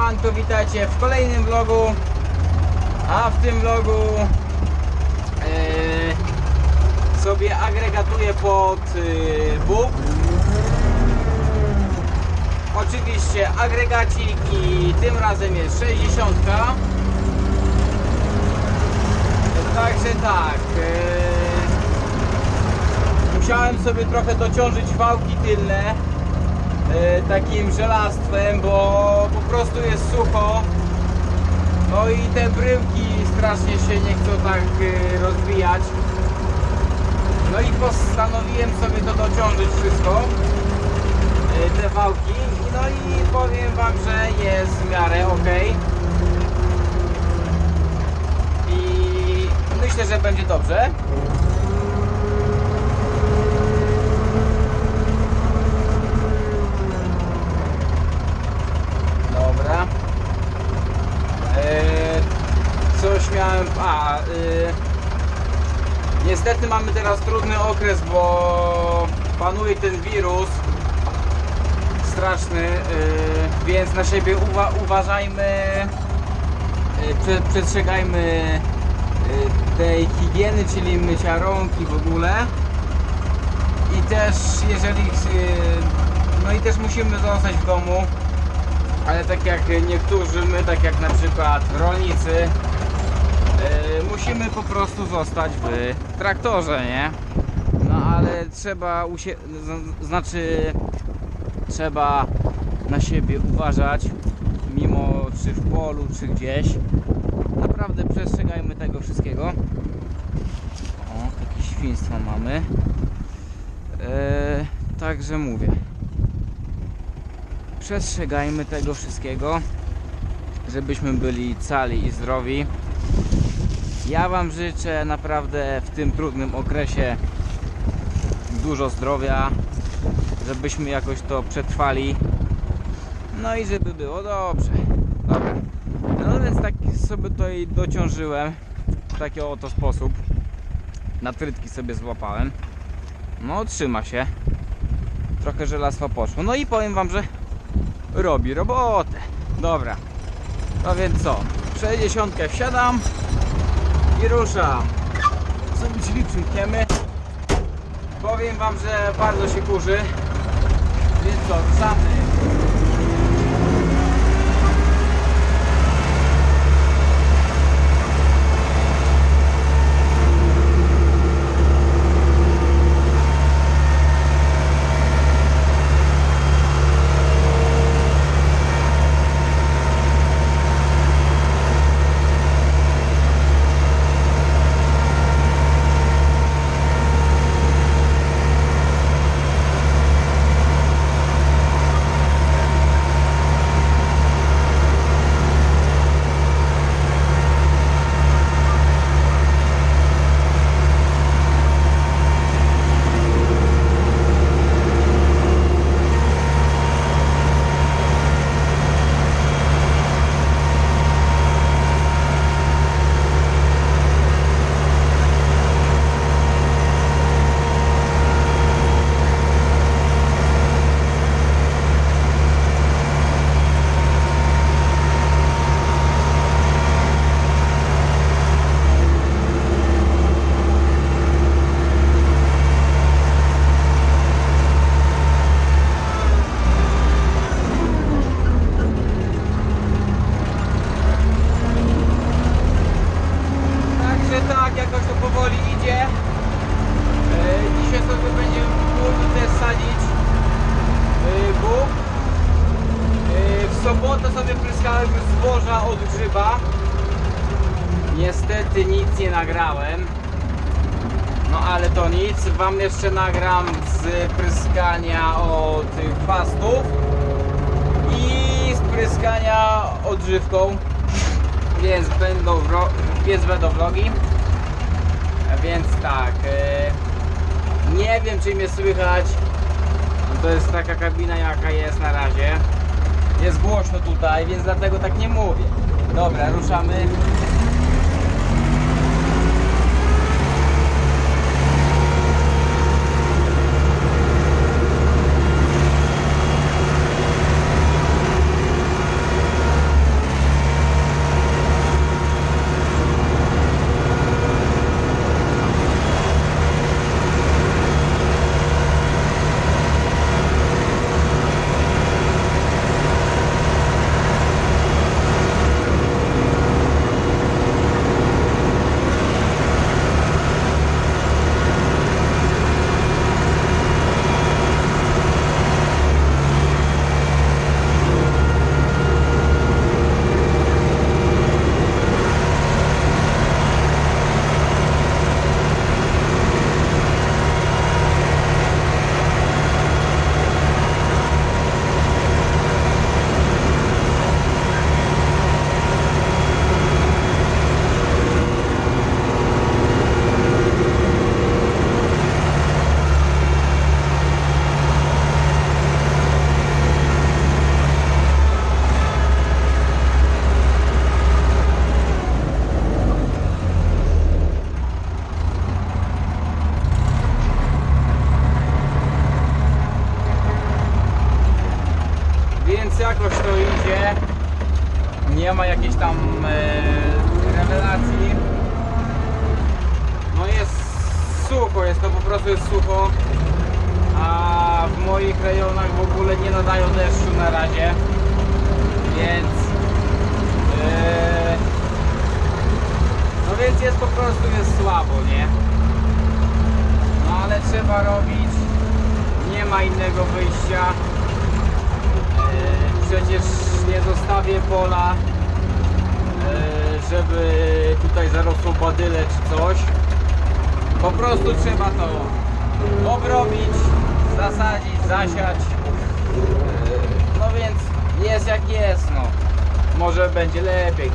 Siemanko, witajcie w kolejnym vlogu. A w tym vlogu e, sobie agregatuję pod e, Bóg Oczywiście agregacik i tym razem jest 60 Także tak e, Musiałem sobie trochę dociążyć wałki tylne takim żelastwem, bo po prostu jest sucho. No i te bryłki strasznie się nie chcą tak e, rozwijać. No i postanowiłem sobie to dociążyć wszystko, e, te wałki. No i powiem Wam, że jest w miarę ok. I myślę, że będzie dobrze. Dobra. Eee, coś miałem. A, y, niestety mamy teraz trudny okres, bo ten wirus straszny, y, więc na siebie uwa uważajmy, y, prze przestrzegajmy y, tej higieny, czyli mycia rąk i w ogóle. I też jeżeli no i też musimy zostać w domu ale tak jak niektórzy, my tak jak na przykład rolnicy, musimy po prostu zostać w traktorze, nie? Ale trzeba usie... znaczy trzeba na siebie uważać, mimo czy w polu, czy gdzieś. Naprawdę przestrzegajmy tego wszystkiego. O, takie świństwo mamy. Yy, także mówię przestrzegajmy tego wszystkiego, żebyśmy byli cali i zdrowi. Ja Wam życzę naprawdę w tym trudnym okresie dużo zdrowia, żebyśmy jakoś to przetrwali. No i żeby było dobrze. Dobra. No więc tak sobie tutaj dociążyłem w taki oto sposób. Na trytki sobie złapałem. No trzyma się. Trochę żelastwa poszło. No i powiem Wam, że robi robotę. Dobra. No więc co? W 60 wsiadam i ruszam. Sobie drzwi przymkniemy. Powiem wam, że bardzo się kurzy. Więc co, ruszamy. Także tak, jakoś to powoli idzie. E, Dzisiaj sobie będziemy mógł też sadzić e, bóg. E, W sobotę sobie pryskałem już zboża od grzyba. Niestety nic nie nagrałem. No ale to nic. Wam jeszcze nagram z pryskania od tych pastów i z pryskania odżywką więc będą, więc będą vlogi. Więc tak, e, nie wiem czy mnie słychać. To jest taka kabina jaka jest na razie. Jest głośno tutaj, więc dlatego tak nie mówię. Dobra, ruszamy. Sucho, jest to po prostu jest sucho. A w moich rejonach w ogóle nie nadają deszczu na razie. Więc e, no więc jest po prostu jest słabo, nie? No ale trzeba robić. Nie ma innego wyjścia. E, Przecież nie zostawię pola, e, żeby tutaj zarosło badyle czy coś. Po prostu trzeba to obrobić, zasadzić, zasiać. E, No więc jest jak jest, no. Może będzie lepiej.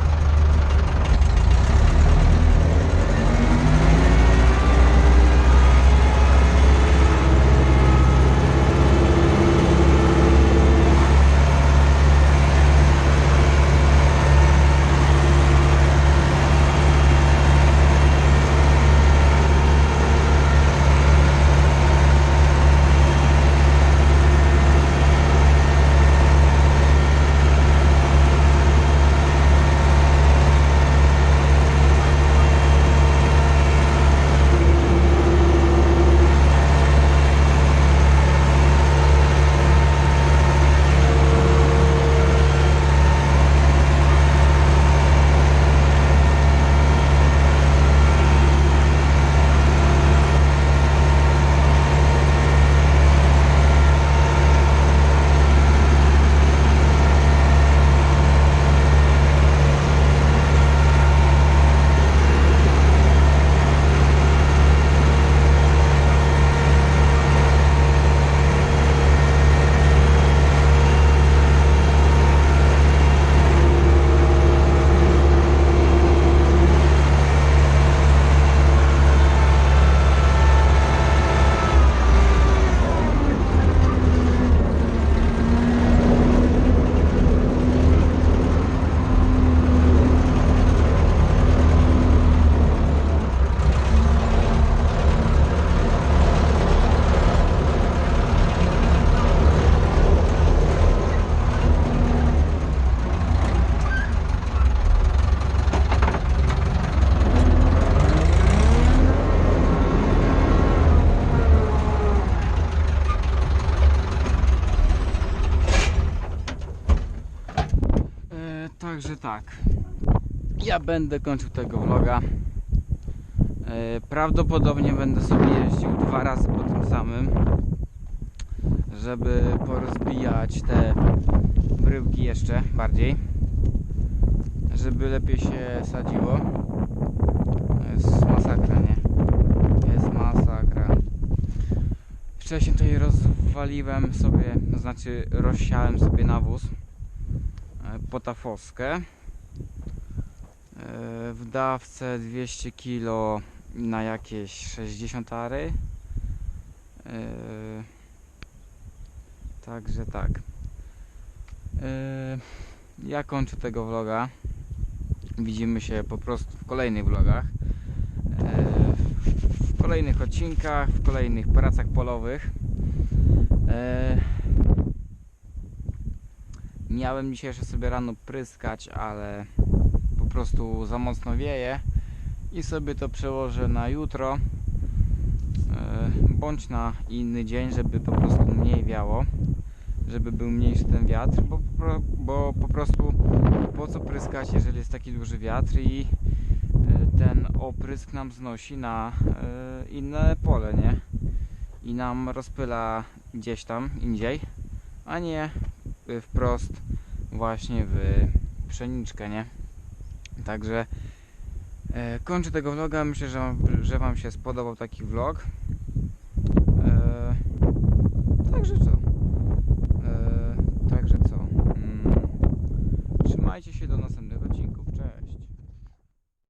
Tak. Ja będę kończył tego vloga. E, prawdopodobnie będę sobie jeździł dwa razy po tym samym, żeby porozbijać te bryłki jeszcze bardziej, żeby lepiej się sadziło. Jest masakra, nie? Jest masakra. Wcześniej tutaj rozwaliłem sobie, znaczy rozsiałem sobie nawóz potafoskę e, w dawce 200 kg na jakieś 60 ary. E, także tak. E, ja kończę tego vloga. Widzimy się po prostu w kolejnych vlogach. E, w kolejnych odcinkach w kolejnych pracach polowych. E, Miałem dzisiaj jeszcze sobie rano pryskać, ale po prostu za mocno wieje i sobie to przełożę na jutro e, bądź na inny dzień, żeby po prostu mniej wiało, żeby był mniejszy ten wiatr, bo, bo po prostu po co pryskać, jeżeli jest taki duży wiatr i e, ten oprysk nam znosi na e, inne pole, nie? I nam rozpyla gdzieś tam indziej, a nie wprost właśnie w pszeniczkę, nie? Także e, kończę tego vloga. Myślę, że wam, że wam się spodobał taki vlog. E, także co?